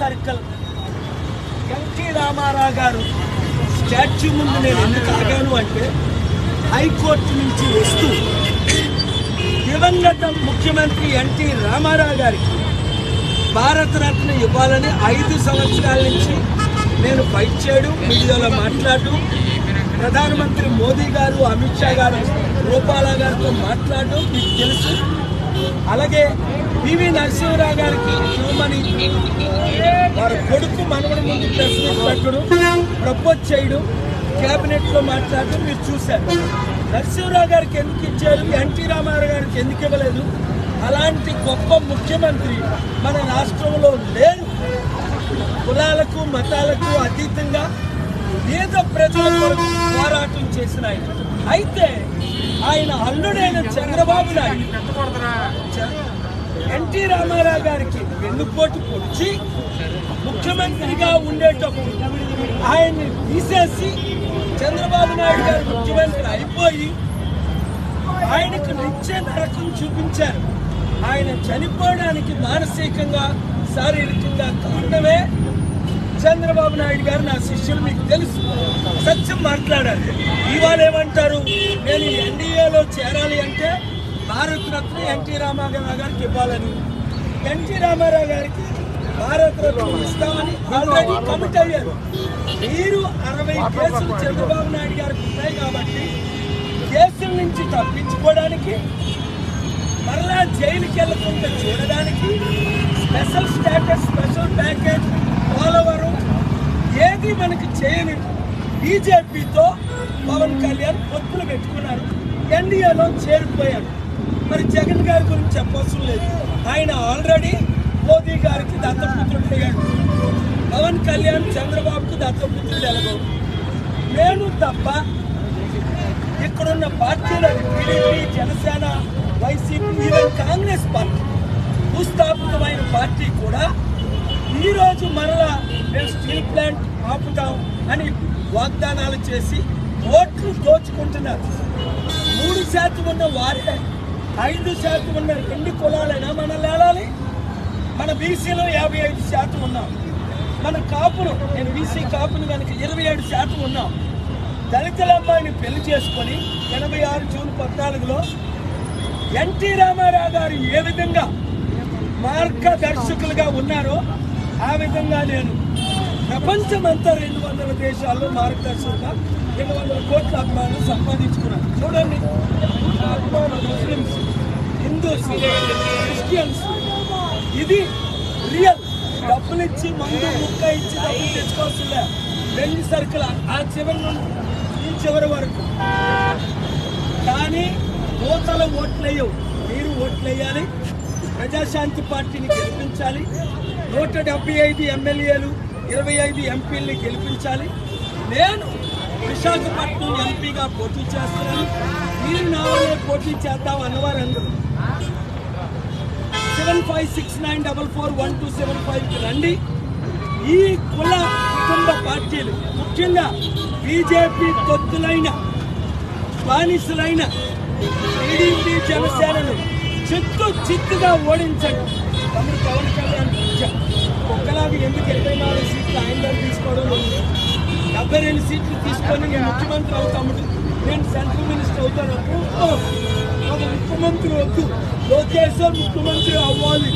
Circle. NT Ramarao గారు statue ముందు నేను ఎందుకు ఆగాను అంటే హైకోర్టు నుంచి వస్తూ దివంగత ముఖ్యమంత్రి ఎన్టీ రామారావు గారికి భారతరత్న ఇవ్వాలని ఐదు సంవత్సరాల నుంచి నేను ఫైట్ చేయడం మీడియాలో మాట్లాడడం ప్రధానమంత్రి మోదీ గారు అమిత్ షా గారు రూపాల గారితో మాట్లాడడం మీకు తెలుసు. అలాగే పివి నరసింహరావు గారికి ఇవ్వమని వారి కొడుకు మనవడి ముందు ప్రెస్ మీట్ పెట్టడం ప్రపోజ్ చేయడం కేబినెట్లో మాట్లాడడం మీరు చూశారు. నరసింహరావు గారికి ఎందుకు ఇచ్చారు? ఎన్టీ రామారావు గారికి ఎందుకు ఇవ్వలేదు? అలాంటి గొప్ప ముఖ్యమంత్రి మన రాష్ట్రంలో లేరు. కులాలకు మతాలకు అతీతంగా పేద కొరకు పోరాటం చేసిన ఆయన. అయితే ఆయన అల్లుడైన చంద్రబాబు నాయుడు ఎన్టీ రామారావు గారికి వెన్నుపోటు పొడిచి ముఖ్యమంత్రిగా ఉండేటప్పుడు ఆయన్ని తీసేసి చంద్రబాబు నాయుడు గారు ముఖ్యమంత్రి అయిపోయి ఆయనకు నిత్య నరకం చూపించారు. ఆయన చనిపోవడానికి మానసికంగా శారీరకంగా కారణమే చంద్రబాబు నాయుడు గారు నా శిష్యులు మీకు తెలుసు. సత్యం మాట్లాడాలి ఇవాళ ఏమంటారు? నేను ఎన్డీఏలో చేరాలి అంటే భారత రత్న ఎన్టీ రామారావు గారికి ఇవ్వాలని. ఎన్టీ రామారావు గారికి భారత రత్న ఇస్తామని ఆల్రెడీ కమిట్ అయ్యారు. మీరు అరవై కేసులు చంద్రబాబు నాయుడు గారికి ఉన్నాయి కాబట్టి కేసుల నుంచి తప్పించుకోవడానికి మరలా జైలుకి వెళ్ళకుండా చూడడానికి special status special package Polavaram ఏది మనకి చేయని బీజేపీతో పవన్ కళ్యాణ్ పొత్తులు పెట్టుకున్నారు. ఎన్డీఏలో చేరిపోయారు మరి జగన్ గారి గురించి చెప్పవసరం లేదు. ఆయన ఆల్రెడీ మోదీ గారికి దత్తపుత్రుడు అయ్యాడు పవన్ కళ్యాణ్ చంద్రబాబుకు దత్తపుత్రుడు ఎలాగో. నేను తప్ప ఇక్కడున్న పార్టీలు TDP Janasena YCP even Congress party భూస్థాపితమైన party కూడా ఈ రోజు స్టీల్ ప్లాంట్ ఆపుతాం అని వాగ్దానాలు చేసి ఓట్లు దోచుకుంటున్నారు. మూడు శాతం ఉన్న వారే ఐదు శాతం ఉన్న రెండు కులాలైనా మనం లేలాలి మన బీసీలో యాభై ఐదు శాతం ఉన్నాం. మన కాపులు నేను బీసీ కాపులు కనుక ఇరవై ఏడు శాతం ఉన్నాం. దళితుల అమ్మాయిని పెళ్ళి చేసుకొని ఎనభై ఆరు జూన్ పద్నాలుగులో ఎన్టీ రామారావు గారు ఏ విధంగా మార్గదర్శకులుగా ఉన్నారో ఆ విధంగా నేను ప్రపంచమంతా రెండు వందల దేశాల్లో మార్గదర్శకంగా రెండు వందల కోట్ల అభిమానులు సంపాదించుకున్నారు. చూడండి. అభిమానులు ముస్లిమ్స్ హిందూస్ క్రిస్టియన్స్. ఇది రియల్. డబ్బులు ఇచ్చి మందు ముక్క ఇచ్చి డబ్బులు తెచ్చుకోవాల్సిందే. రెండు సరుకుల ఆ చివరి నుండి ఈ చివరి వరకు. కానీ నూతల ఓట్లయ్యవు మీరు ఓట్లేయాలి. ప్రజాశాంతి పార్టీని గెలిపించాలి. నూట డెబ్బై ఐదు ఎమ్మెల్యేలు ఇరవై ఐదు ఎంపీల్ని గెలిపించాలి. నేను విశాఖపట్నం ఎంపీగా పోటీ చేస్తున్నాను మీరు నా వల్లే పోటీ చేద్దాం అన్నవారు అందరూ seven five six nine double four one two seven ఫైవ్కి రండి. ఈ కుల కుటుంబ పార్టీలు ముఖ్యంగా బీజేపీ తొత్తులైన బానిసలైన టీడీపీ జనసేనను చిత్తు చిత్తుగా ఓడించండి. తమ్ముడు పవన్ కళ్యాణ్ ఎందుకు ఇరవై నాలుగు సీట్లు ఆయన దగ్గర తీసుకోవడం డెబ్బై రెండు సీట్లు తీసుకొని నేను ముఖ్యమంత్రి అవుతాము నేను సెంట్రల్ మినిస్టర్ అవుతాను. ఒక ముఖ్యమంత్రి వద్దు. లోకేశ్వర్ ముఖ్యమంత్రి అవ్వాలి.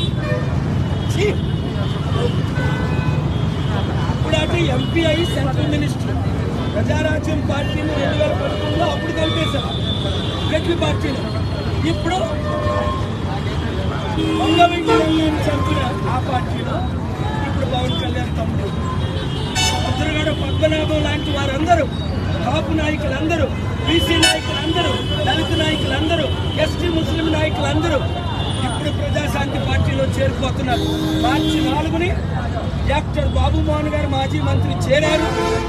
అప్పుడంటే ఎంపీ అయ్యి సెంట్రల్ మినిస్టర్. ప్రజారాజ్యం పార్టీని రెండు వేల పదకొండులో అప్పుడు కలిపేశారు. రెడ్డి పార్టీని. ఇప్పుడు వంగవీటి చంపిన ఆ పార్టీలో తమ్ముడు ముద్రగడ పద్మనాభం లాంటి వారందరూ కాపు నాయకులందరూ బీసీ నాయకులందరూ దళిత నాయకులందరూ ఎస్టీ ముస్లిం నాయకులందరూ ఇప్పుడు ప్రజాశాంతి పార్టీలో చేరిపోతున్నారు. మార్చి నాలుగుని డాక్టర్ బాబు మోహన్ గారు మాజీ మంత్రి చేరారు.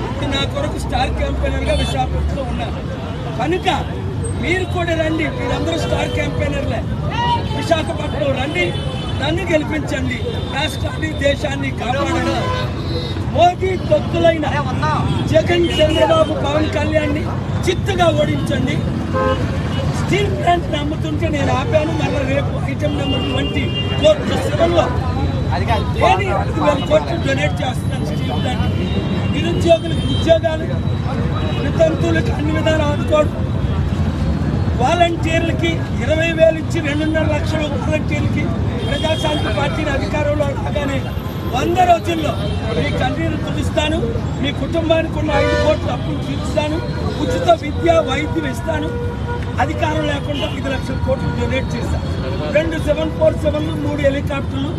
ఇప్పుడు నా కొరకు స్టార్ క్యాంపెయినర్గా విశాఖపట్నంలో ఉన్నారు. కనుక మీరు కూడా రండి మీరందరూ స్టార్ క్యాంపెయినర్లే. విశాఖపట్నం రండి. నన్ను గెలిపించండి. రాష్ట్రాన్ని దేశాన్ని కాపాడండి. మోదీ భక్తులైన జగన్ చంద్రబాబు పవన్ కళ్యాణ్ని చిత్తుగా ఓడించండి. స్టీల్ ప్లాంట్ నమ్ముతుంటే నేను ఆపాను. మళ్ళీ రేపు ఐటమ్ నెంబర్ ట్వంటీ కోర్టు సెవెన్లో కోర్టు వేల కోట్లు డొనేట్ చేస్తున్నాను స్టీల్ ప్లాంట్ నిరుద్యోగులకు ఉద్యోగాలు వితంతువులకు అన్ని విధాలు ఆదుకోవడం. వాలంటీర్లకి ఇరవై వేలు ఇచ్చి రెండున్నర లక్షలు వాలంటీర్లకి ప్రజాశాంతి పార్టీని అధికారంలో రాగానే వంద రోజుల్లో మీ కన్నీరు తుడిస్తాను మీ కుటుంబానికి ఉన్న ఐదు కోట్ల అప్పులు తీరుస్తాను ఉచిత విద్య వైద్యం ఇస్తాను. అధికారం లేకుండా ఐదు లక్షల కోట్లు డొనేట్ చేశాను రెండు సెవెన్ ఫోర్ సెవెన్లు మూడు హెలికాప్టర్లు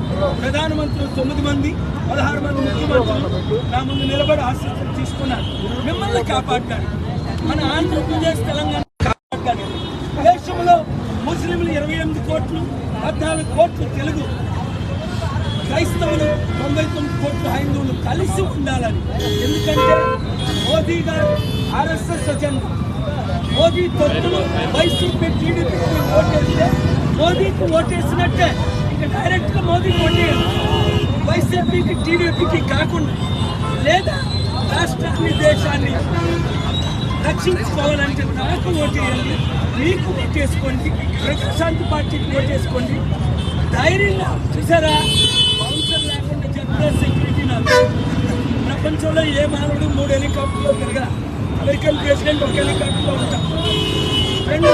ప్రధానమంత్రులు తొమ్మిది మంది పదహారు మంది ముఖ్యమంత్రులు నా ముందు నిలబడి ఆశీస్సులు తీసుకున్నారు. మిమ్మల్ని కాపాడడానికి మన ఆంధ్రప్రదేశ్ తెలంగాణ దేశంలో ముస్లింలు ఇరవై ఎనిమిది కోట్లు పద్నాలుగు కోట్లు తెలుగు. క్రైస్తవులు తొంభై తొమ్మిది కోట్లు హైందువులు కలిసి ఉండాలని. ఎందుకంటే మోదీ గారు ఆర్ఎస్ఎస్ అజెండా. మోదీ తొత్తులు వైసీపీ టీడీపీకి ఓటేస్తే మోదీకి ఓటేసినట్టే. ఇక డైరెక్ట్గా మోదీకి ఓటేయాలి వైసీపీకి టీడీపీకి కాకుండా లేదా రాష్ట్రాన్ని దేశాన్ని రక్షించుకోవాలంటే నాకు ఓటేయండి మీకు ఓటేసుకోండి ప్రజాశాంతి పార్టీకి ఓటేసుకోండి ధైర్యంగా చూసారా? బౌన్సర్ లేకుండా జనరల్ సెక్యూరిటీ నాకు. ప్రపంచంలో ఏ మానవుడు మూడు హెలికాప్టర్లో తిరగల అమెరికన్ ప్రెసిడెంట్ ఒక హెలికాప్టర్లో ఉంటాం. రెండు